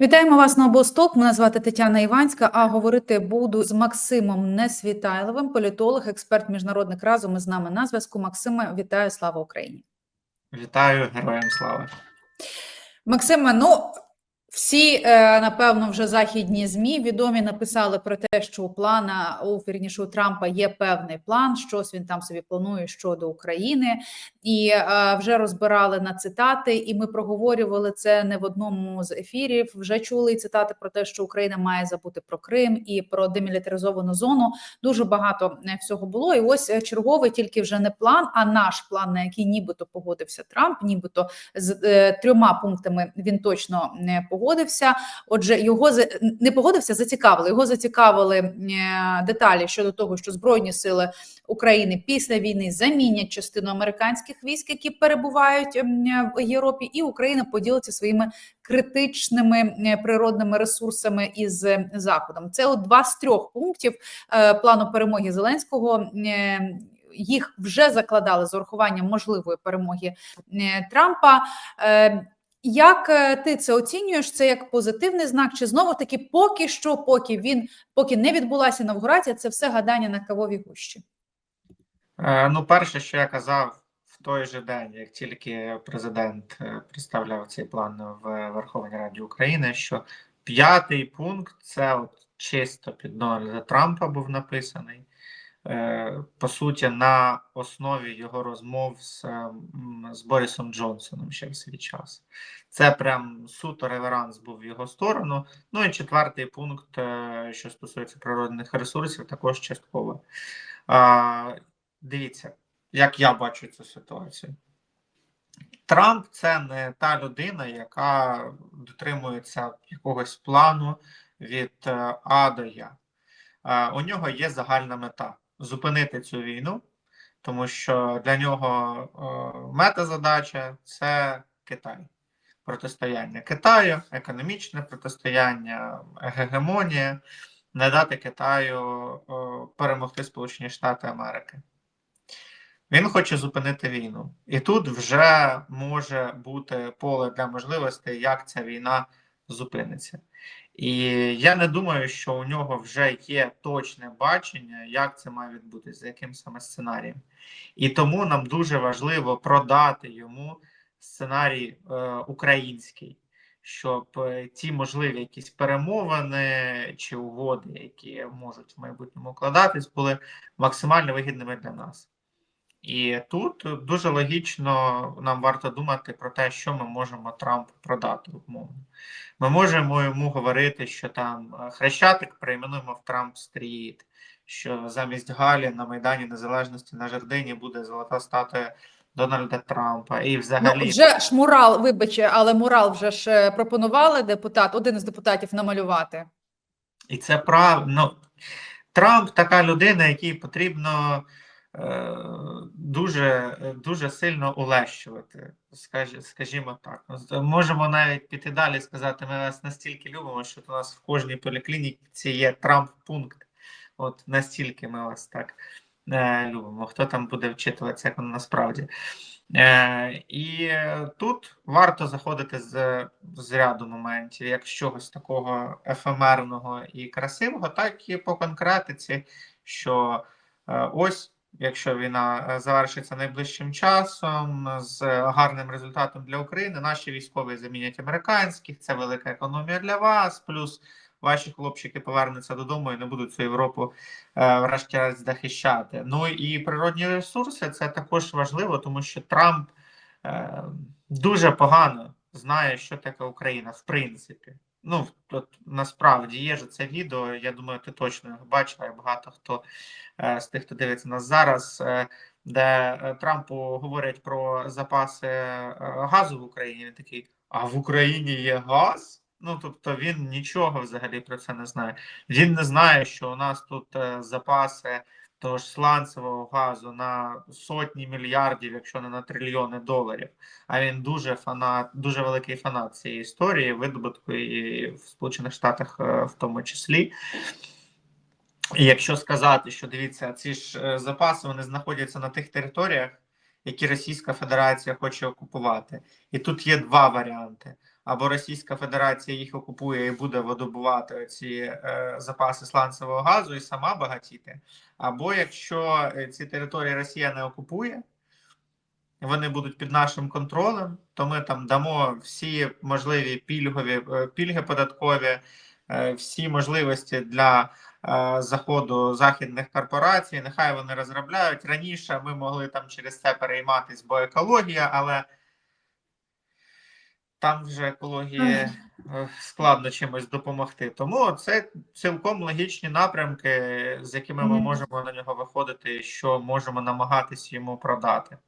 Вітаємо вас на обосток. Мене звати Тетяна Іванська. А говорити буду з Максимом Несвітайловим, політолог, експерт міжнародних разом із нами на зв'язку. Максиме, вітаю, слава Україні! Вітаю героям слава. Максиме, ну всі, е, напевно, вже західні змі відомі написали про те, що у плана у вірніше, у Трампа є певний план, щось він там собі планує щодо України, і е, вже розбирали на цитати. І ми проговорювали це не в одному з ефірів. Вже чули цитати про те, що Україна має забути про Крим і про демілітаризовану зону. Дуже багато е, всього було. І ось черговий тільки вже не план, а наш план, на який нібито погодився Трамп, нібито з трьома пунктами він точно не погодився. Отже, його не погодився, зацікавили. Його зацікавили е, деталі щодо того, що збройні сили України після війни замінять частину американських військ, які перебувають в Європі, і Україна поділиться своїми критичними е, природними ресурсами із е, заходом. Це от два з трьох пунктів плану перемоги Зеленського. Їх вже закладали з урахуванням можливої перемоги Трампа. Як е, ти це оцінюєш? Це як позитивний знак? Чи знову таки поки що, поки він поки не відбулася інавгурація, це все гадання на кавовій гущі? Е, Ну, перше, що я казав в той же день, як тільки президент е, представляв цей план в Верховній Раді України, що п'ятий пункт це от чисто під Дональда Трампа був написаний. Е, По суті, на основі його розмов з, е, з Борисом Джонсоном ще в свій час. Це прям суто реверанс був в його сторону. Ну і четвертий пункт, е, що стосується природних ресурсів, також частково. Дивіться, як я бачу цю ситуацію. Трамп це не та людина, яка дотримується якогось плану від А до Я. У нього є загальна мета зупинити цю війну, тому що для нього е, мета-задача це Китай. Протистояння Китаю, економічне протистояння, гегемонія, не дати Китаю о, перемогти Сполучені Штати Америки. Він хоче зупинити війну. І тут вже може бути поле для можливостей, як ця війна зупиниться. І я не думаю, що у нього вже є точне бачення, як це має відбутися, за яким саме сценарієм. І тому нам дуже важливо продати йому сценарій е, український, щоб е, ті можливі якісь перемовини чи угоди, які можуть в майбутньому укладатись, були максимально вигідними для нас. І тут дуже логічно нам варто думати про те, що ми можемо Трампу продати умовно. Ми можемо йому говорити, що там е, Хрещатик перейменуємо в Трамп Стріт, що замість Галі на Майдані Незалежності на Жердині буде золота статуя Дональда Трампа. І взагалі Ну, вже ж мурал, вибач, але мурал вже ж е, пропонували депутат, один із депутатів намалювати. І це правильно. Трамп така людина, якій потрібно дуже, дуже сильно улещувати, скаж, скажімо так. Можемо навіть піти далі і сказати, ми вас настільки любимо, що у нас в кожній поліклініці є Трамп-пункт. От настільки ми вас так е, любимо. Хто там буде вчитуватися, як воно насправді. Е, і тут варто заходити з, з ряду моментів, як з чогось такого ефемерного і красивого, так і по конкретиці, що е, ось, якщо війна е, завершиться найближчим часом з гарним результатом для України, наші військові замінять американських, це велика економія для вас, плюс ваші хлопчики повернуться додому і не будуть цю Європу е, врешті-решт захищати. Ну і природні ресурси це також важливо, тому що Трамп е, дуже погано знає, що таке Україна, в принципі. Ну, от насправді є ж це відео. Я думаю, ти точно його бачила. і Багато хто е, з тих, хто дивиться нас зараз, е, де е, Трампу говорять про запаси газу в Україні. Він такий: а в Україні є газ? Ну, тобто він нічого взагалі про це не знає. Він не знає, що у нас тут запаси того ж сланцевого газу на сотні мільярдів, якщо не на трильйони доларів. А він дуже фанат, дуже великий фанат цієї історії, видобутку і в Сполучених Штатах е, в тому числі. І якщо сказати, що дивіться, ці ж е, запаси вони знаходяться на тих територіях, які Російська Федерація хоче окупувати, і тут є два варіанти: або Російська Федерація їх окупує і буде видобувати ці е, запаси сланцевого газу і сама багатіти, або якщо е, ці території Росія не окупує, вони будуть під нашим контролем, то ми там дамо всі можливі пільгові е, пільги податкові, всі можливості для заходу західних корпорацій. Нехай вони розробляють раніше. Ми могли там через це перейматись, бо екологія, але там вже екології е, складно чимось допомогти. Тому це цілком логічні напрямки, з якими ми можемо на нього виходити, що можемо намагатись йому продати.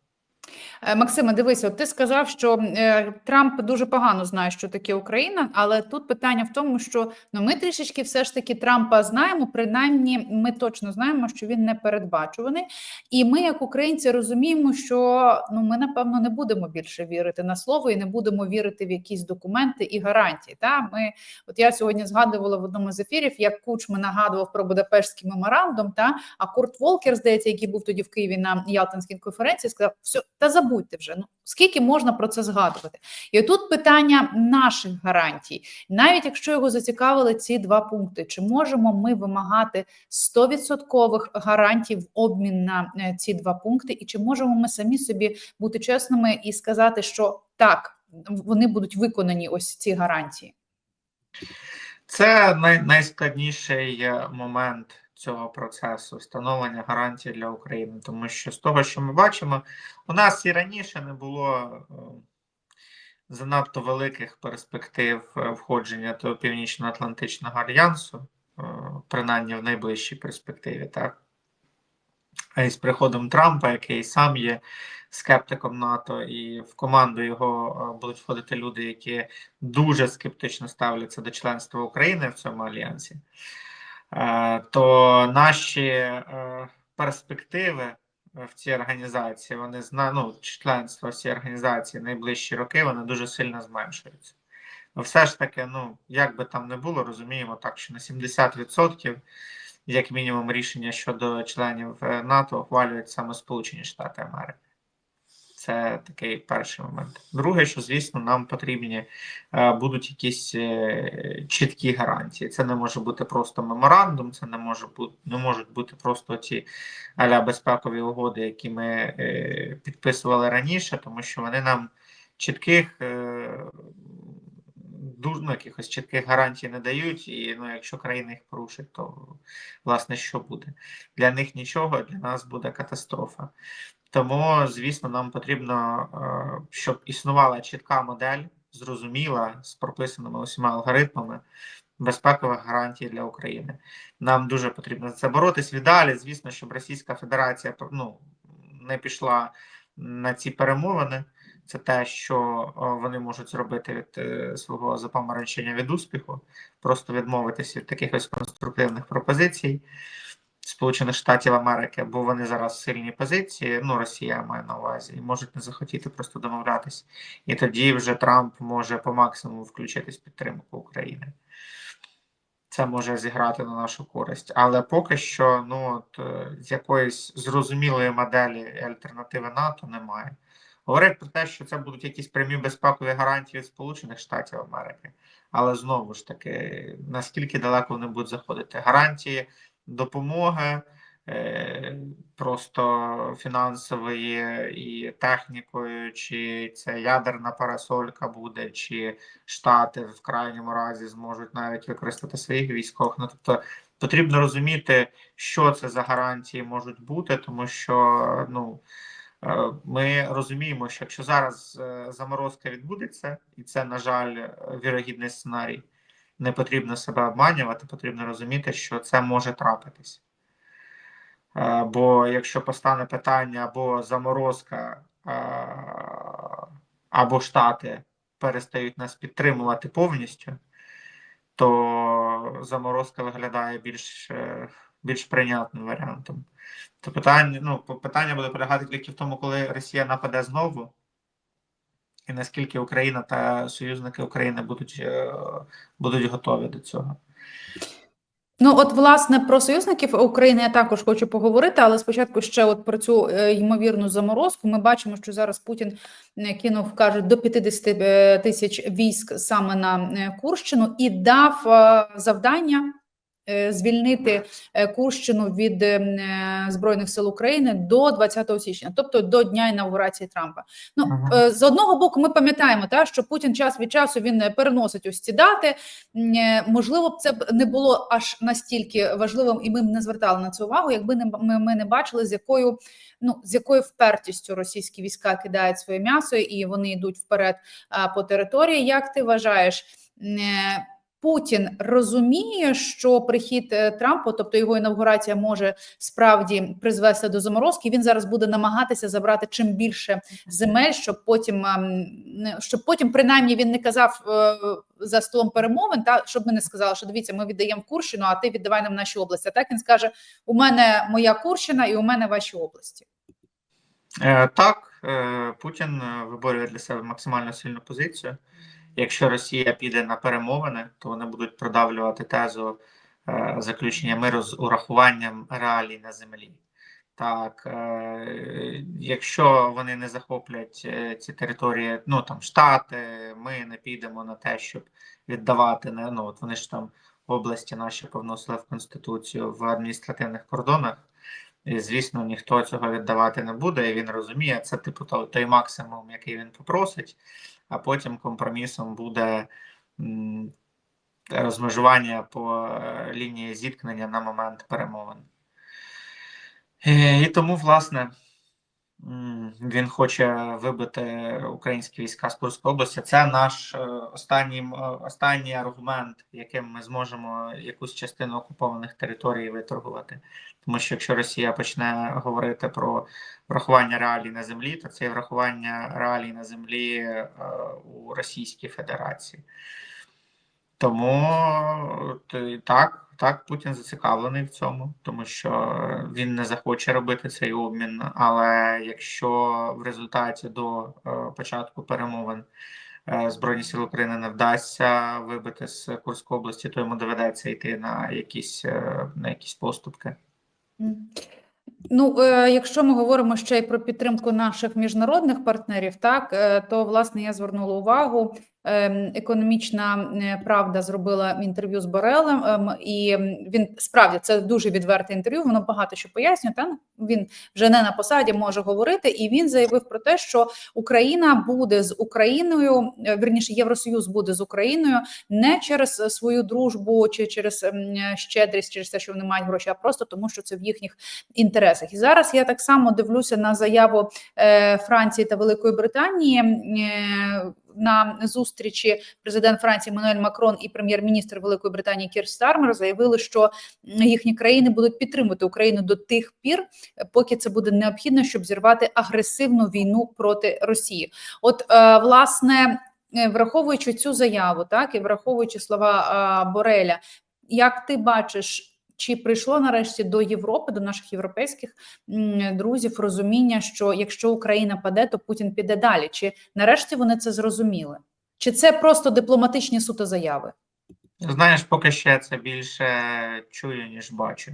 Е, Максиме, дивися, от ти сказав, що е, Трамп дуже погано знає, що таке Україна, але тут питання в тому, що ну ми трішечки все ж таки Трампа знаємо. Принаймні, ми точно знаємо, що він не передбачуваний, і ми, як українці, розуміємо, що ну ми напевно не будемо більше вірити на слово і не будемо вірити в якісь документи і гарантії. Та ми, от я сьогодні згадувала в одному з ефірів, як Кучма нагадував про Будапештський меморандум. Та а Курт Волкер, здається, який був тоді в Києві на Ялтинській конференції, сказав: все, та забудьте вже. Ну скільки можна про це згадувати? І тут питання наших гарантій, навіть якщо його зацікавили ці два пункти, чи можемо ми вимагати 100% гарантій в обмін на е, ці два пункти, і чи можемо ми самі собі бути чесними і сказати, що так вони будуть виконані ось ці гарантії? Це най, найскладніший е, момент цього процесу встановлення гарантій для України, тому що з того, що ми бачимо, у нас і раніше не було е, занадто великих перспектив е, входження до Північно-Атлантичного альянсу, е, принаймні в найближчій перспективі, так. А із приходом Трампа, який сам є скептиком НАТО, і в команду його будуть входити люди, які дуже скептично ставляться до членства України в цьому альянсі, то наші е, перспективи в цій організації, вони зна... ну, членство в цій організації найближчі роки, вони дуже сильно зменшуються. Ну, все ж таки, ну, як би там не було, розуміємо так, що на 70% як мінімум рішення щодо членів е, НАТО ухвалюють саме Сполучені Штати Америки. Це такий перший момент. Друге, що звісно, нам потрібні е, будуть якісь е, чіткі гарантії. Це не може бути просто меморандум, це не може бути не можуть бути просто ці аля безпекові угоди, які ми е, підписували раніше, тому що вони нам чітких дуже ну, якихось чітких гарантій не дають, і ну, якщо країна їх порушить, то власне що буде? Для них нічого, для нас буде катастрофа. Тому, звісно, нам потрібно, е, щоб існувала чітка модель, зрозуміла з прописаними усіма алгоритмами безпекових гарантій для України. Нам дуже потрібно за це боротись. Віддалі, звісно, щоб Російська Федерація ну, не пішла на ці перемовини. Це те, що вони можуть зробити від е, свого запаморочення від успіху, просто відмовитися від таких ось конструктивних пропозицій Сполучених Штатів Америки, бо вони зараз в сильній позиції. Ну, Росія має на увазі, і можуть не захотіти просто домовлятись. І тоді вже Трамп може по максимуму включитись в підтримку України. Це може зіграти на нашу користь, але поки що, ну от е, з якоїсь зрозумілої моделі альтернативи НАТО немає. Говорять про те, що це будуть якісь прямі безпекові гарантії від Сполучених Штатів Америки, але знову ж таки, наскільки далеко вони будуть заходити? Гарантії допомоги е, просто фінансової і технікою, чи це ядерна парасолька буде, чи Штати в крайньому разі зможуть навіть використати своїх військових. Ну тобто потрібно розуміти, що це за гарантії можуть бути, тому що ну. Е, Ми розуміємо, що якщо зараз е, заморозка відбудеться, і це, на жаль, вірогідний сценарій, не потрібно себе обманювати, потрібно розуміти, що це може трапитись. Е, Бо якщо постане питання або заморозка, е, або Штати перестають нас підтримувати повністю, то заморозка виглядає більш е, більш прийнятним варіантом. То питання ну, питання буде полягати тільки в тому, коли Росія нападе знову, і наскільки Україна та союзники України будуть, е, будуть готові до цього. Ну, от, власне, про союзників України я також хочу поговорити, але спочатку ще от про цю е, ймовірну заморозку. Ми бачимо, що зараз Путін е, кинув, кажуть, до 50 е, тисяч військ саме на Курщину і дав завдання звільнити е, Курщину від е, е, Збройних сил України до 20 січня, тобто до дня інаугурації Трампа. Ну, е, з одного боку, ми пам'ятаємо, та, що Путін час від часу він е, переносить ось ці дати. Е, Можливо, б це б не було аж настільки важливим, і ми б не звертали на це увагу, якби не ми, ми не бачили, з якою ну з якою впертістю російські війська кидають своє м'ясо і вони йдуть вперед по території. Як ти вважаєш? Путін розуміє, що прихід е, Трампа, тобто його інавгурація, може справді призвести до заморозки. Він зараз буде намагатися забрати чим більше земель, щоб потім ем, щоб потім принаймні він не казав е, за столом перемовин, та щоб ми не сказали, що дивіться, ми віддаємо Курщину, а ти віддавай нам наші області. А так він скаже: у мене моя Курщина і у мене ваші області. Е, Так, Путін виборює для себе максимально сильну позицію. Якщо Росія піде на перемовини, то вони будуть продавлювати тезу е, заключення миру з урахуванням реалій на землі. Так, е, якщо вони не захоплять е, ці території, ну там штати, ми не підемо на те, щоб віддавати ну от вони ж там області наші повносили в конституцію в адміністративних кордонах. Звісно, ніхто цього віддавати не буде, і він розуміє, це типу той, максимум, який він попросить, а потім компромісом буде розмежування по е, лінії зіткнення на момент перемовин. Е, І тому, власне, він хоче вибити українські війська з Курської області. Це наш е, останній, е, останній аргумент, яким ми зможемо якусь частину окупованих територій виторгувати. Тому що якщо Росія почне говорити про врахування реалій на землі, то це є врахування реалій на землі е, у Російській Федерації. Тому так, так, Путін зацікавлений в цьому, тому що він не захоче робити цей обмін. Але якщо в результаті до е, початку перемовин е, Збройні Сили України не вдасться вибити з Курської області, то йому доведеться йти на якісь, е, на якісь поступки. Ну, е, якщо ми говоримо ще й про підтримку наших міжнародних партнерів, так е, то власне я звернула увагу. ем, Економічна правда зробила інтерв'ю з Борелем, ем, і він справді це дуже відверте інтерв'ю. Воно багато що пояснює. Та він вже не на посаді може говорити, і він заявив про те, що Україна буде з Україною, е, вірніше Євросоюз буде з Україною не через свою дружбу чи через щедрість, через те, що вони мають гроші, а просто тому, що це в їхніх інтересах. І зараз я так само дивлюся на заяву е, Франції та Великої Британії. Е, на зустрічі президент Франції Мануель Макрон і прем'єр-міністр Великої Британії Кір Стармер заявили, що їхні країни будуть підтримувати Україну до тих пір, поки це буде необхідно, щоб зірвати агресивну війну проти Росії. От е, власне, враховуючи цю заяву, так і враховуючи слова Бореля, як ти бачиш? Чи прийшло нарешті до Європи, до наших європейських друзів розуміння, що якщо Україна паде, то Путін піде далі? Чи нарешті вони це зрозуміли? Чи це просто дипломатичні суто заяви? Знаєш, поки ще це більше чую, ніж бачу.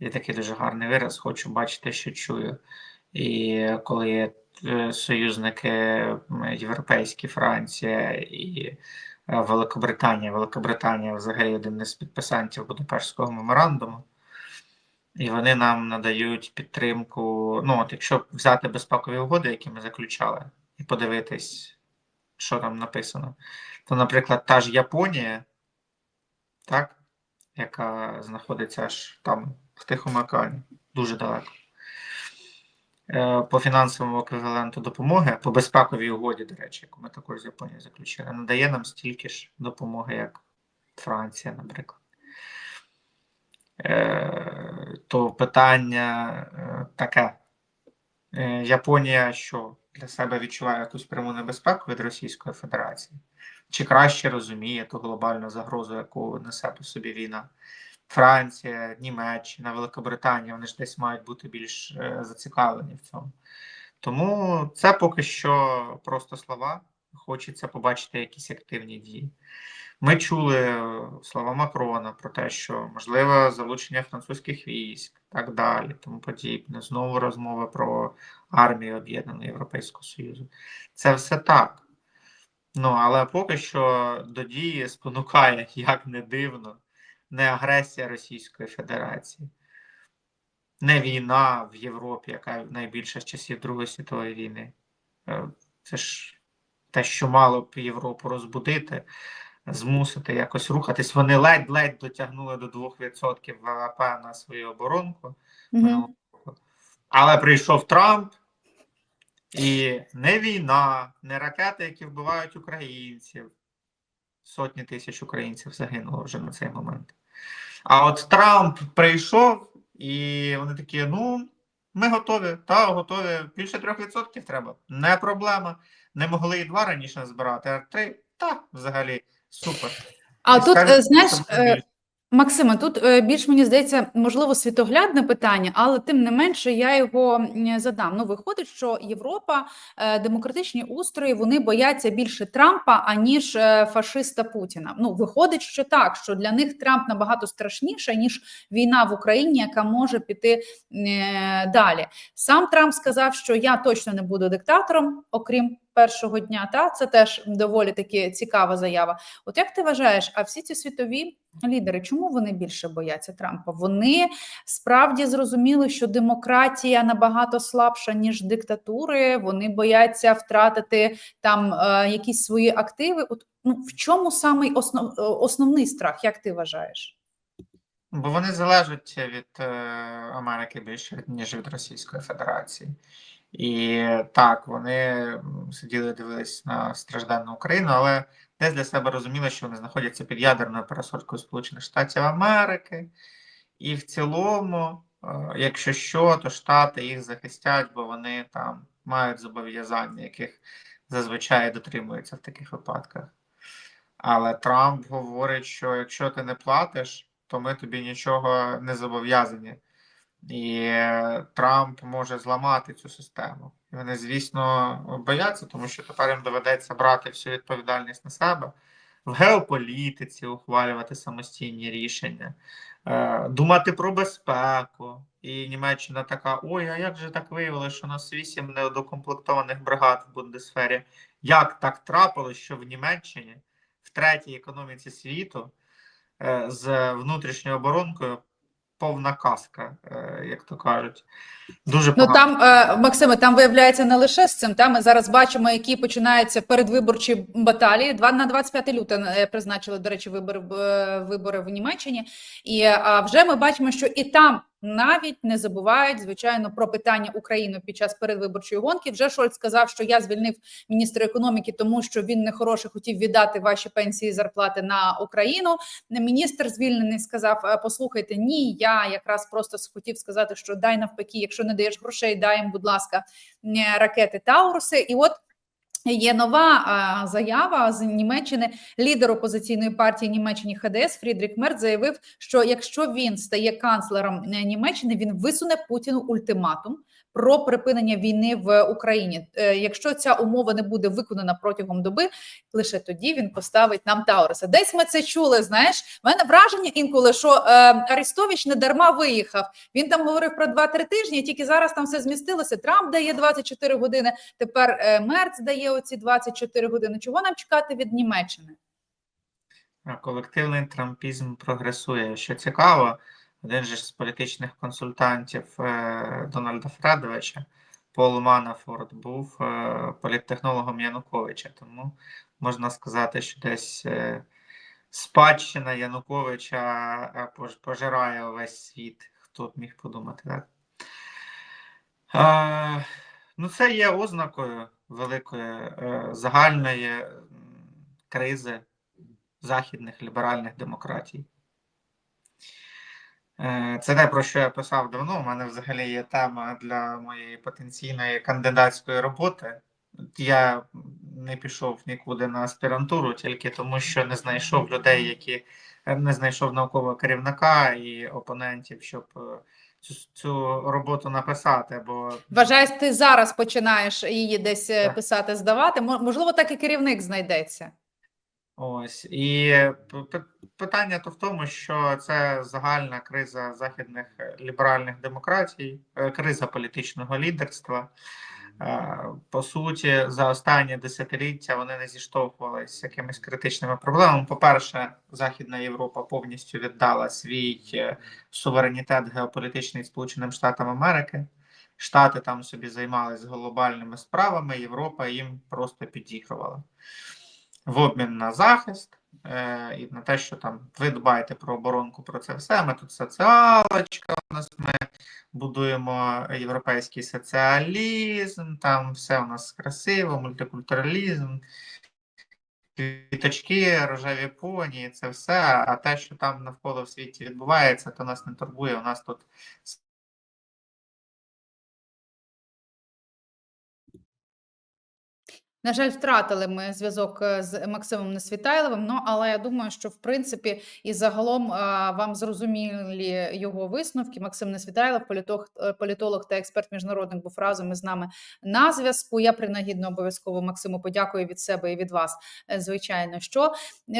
Є такий дуже гарний вираз, хочу бачити, що чую. І коли е, союзники європейські, Франція і Великобританія. Великобританія взагалі один із підписантів Будапештського меморандуму. І вони нам надають підтримку. Ну, от якщо взяти безпекові угоди, які ми заключали, і подивитись, що там написано, то, наприклад, та ж Японія, так, яка знаходиться аж там в Тихому океані, дуже далеко. Е, По фінансовому еквіваленту допомоги, по безпековій угоді, до речі, яку ми також з Японією заключили, надає нам стільки ж допомоги, як Франція, наприклад. Е, То питання е, таке. Японія що для себе відчуває якусь пряму небезпеку від Російської Федерації? Чи краще розуміє ту глобальну загрозу, яку несе по собі війна? Франція, Німеччина, Великобританія, вони ж десь мають бути більш е, зацікавлені в цьому. Тому це поки що просто слова. хочеться побачити якісь активні дії. Ми чули е, слова Макрона про те, що можливе залучення французьких військ, так далі, тому подібне. Знову розмови про армію Об'єднаного Європейського Союзу. Це все так. Ну, але поки що до дії спонукає, як не дивно, не агресія Російської Федерації, не війна в Європі, яка найбільша з часів Другої світової війни. Е, Це ж те, що мало б Європу розбудити, змусити якось рухатись. Вони ледь-ледь дотягнули до 2% ВВП на свою оборонку. Минулого року. Але прийшов Трамп, і не війна, не ракети, які вбивають українців. Сотні тисяч українців загинуло вже на цей момент. А от Трамп прийшов, і вони такі: ну, ми готові, та готові. Більше 3% треба. Не проблема. Не могли і два раніше збирати, а три так, взагалі, супер. А І тут, скажуть, е, знаєш. Максиме, тут е, більш мені здається, можливо, світоглядне питання, але тим не менше я його задам. Ну, виходить, що Європа, е, демократичні устрої, вони бояться більше Трампа, аніж е, фашиста Путіна. Ну, виходить, що так, що для них Трамп набагато страшніше, ніж війна в Україні, яка може піти далі. Сам Трамп сказав, що я точно не буду диктатором, окрім першого дня. Та це теж доволі таки цікава заява. От як ти вважаєш, а всі ці світові лідери, чому вони більше бояться Трампа? Вони справді зрозуміли, що демократія набагато слабша ніж диктатури. Вони бояться втратити там е, якісь свої активи. От ну в чому самий основ, е, основний страх? Як ти вважаєш? Бо вони залежать від е, Америки більше, ніж від Російської Федерації. І так, вони сиділи, дивились на стражденну Україну, але десь для себе розуміли, що вони знаходяться під ядерною парасолькою Сполучених Штатів Америки. І в цілому, е, якщо що, то Штати їх захистять, бо вони там мають зобов'язання, яких зазвичай дотримуються в таких випадках. Але Трамп говорить, що якщо ти не платиш, то ми тобі нічого не зобов'язані. І Трамп може зламати цю систему. І вони, звісно, бояться, тому що тепер їм доведеться брати всю відповідальність на себе в геополітиці, ухвалювати самостійні рішення, е, думати про безпеку. І Німеччина така: ой, а як же так виявилося, що у нас вісім недокомплектованих бригад в Бундесфері? Як так трапилось, що в Німеччині, в третій економіці світу, е, з внутрішньою оборонкою повна казка, е, як то кажуть. Дуже Ну там е, Максиме, там виявляється не лише з цим. Та ми зараз бачимо, які починаються передвиборчі баталії. Два на 25 лютого е, призначили, до речі, вибори е, вибори в Німеччині. І а вже ми бачимо, що і там навіть не забувають звичайно про питання України під час передвиборчої гонки. Вже Шольц сказав, що я звільнив міністра економіки, тому що він нехороше хотів віддати ваші пенсії і зарплати на Україну. Міністр звільнений сказав: «Е, послухайте, ні, я якраз просто хотів сказати, що дай навпаки, якщо не даєш грошей, дай їм, будь ласка, ракети Тауруси. І от. Є нова а, заява з Німеччини. Лідер опозиційної партії Німеччині ХДС Фрідрік Мерц заявив, що якщо він стає канцлером е, Німеччини, він висуне Путіну ультиматум про припинення війни в Україні. Е, Якщо ця умова не буде виконана протягом доби, лише тоді він поставить нам Тауруса. Десь ми це чули. Знаєш, в мене враження інколи, що е, Арестович не дарма виїхав. Він там говорив про 2-3 тижні. Тільки зараз там все змістилося. Трамп дає 24 години. Тепер е, Мерц дає оці 24 години. Чого нам чекати від Німеччини? Колективний трампізм прогресує. Що цікаво, один же з політичних консультантів е, Дональда Фредовича, Пол Манафорт, був е, політтехнологом Януковича. Тому можна сказати, що десь е, спадщина Януковича пожирає увесь світ. Хто б міг подумати, так? Ну, це є ознакою великої загальної кризи західних ліберальних демократій. Е, Це те, про що я писав давно. У мене взагалі є тема для моєї потенційної кандидатської роботи. Я не пішов нікуди на аспірантуру, тільки тому, що не знайшов людей, які е, не знайшов наукового керівника і опонентів, щоб е, цю, цю роботу написати. Бо Вважаєш, ти зараз починаєш її десь Так. писати, здавати. Мо- Можливо, так і керівник знайдеться. Ось і питання то в тому, що це загальна криза західних е, ліберальних демократій, е, криза політичного лідерства. Е, По суті, за останні десятиліття вони не зіштовхувалися з якимись критичними проблемами. По-перше, Західна Європа повністю віддала свій суверенітет геополітичний Сполученим Штатам Америки. Штати там собі займалися глобальними справами, Європа їм просто підігрувала в обмін на захист е, і на те, що там ви дбаєте про оборонку, про це все. Ми тут соціалочка, у нас ми будуємо європейський соціалізм, там все у нас красиво, мультикультуралізм, квіточки, рожеві поні, це все. А те, що там навколо в світі відбувається, то нас не турбує. У нас тут На жаль, втратили ми зв'язок е, з Максимом Несвітайловим. Ну але я думаю, що в принципі і загалом е, вам зрозумілі його висновки. Максим Несвітайлов, політолог, е, політолог та експерт міжнародник, був разом із нами на зв'язку. Я принагідно обов'язково Максиму подякую від себе і від вас. Звичайно, що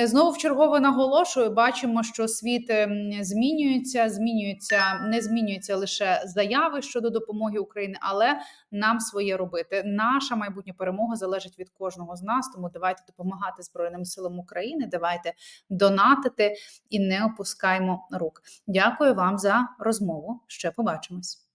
знову в чергове наголошую. Бачимо, що світ ем, змінюється, змінюється, не змінюються лише заяви щодо допомоги Україні, але нам своє робити. Наша майбутня перемога залежить від кожного з нас. Тому давайте допомагати Збройним силам України. Давайте донатити і не опускаймо рук. Дякую вам за розмову. Ще побачимось.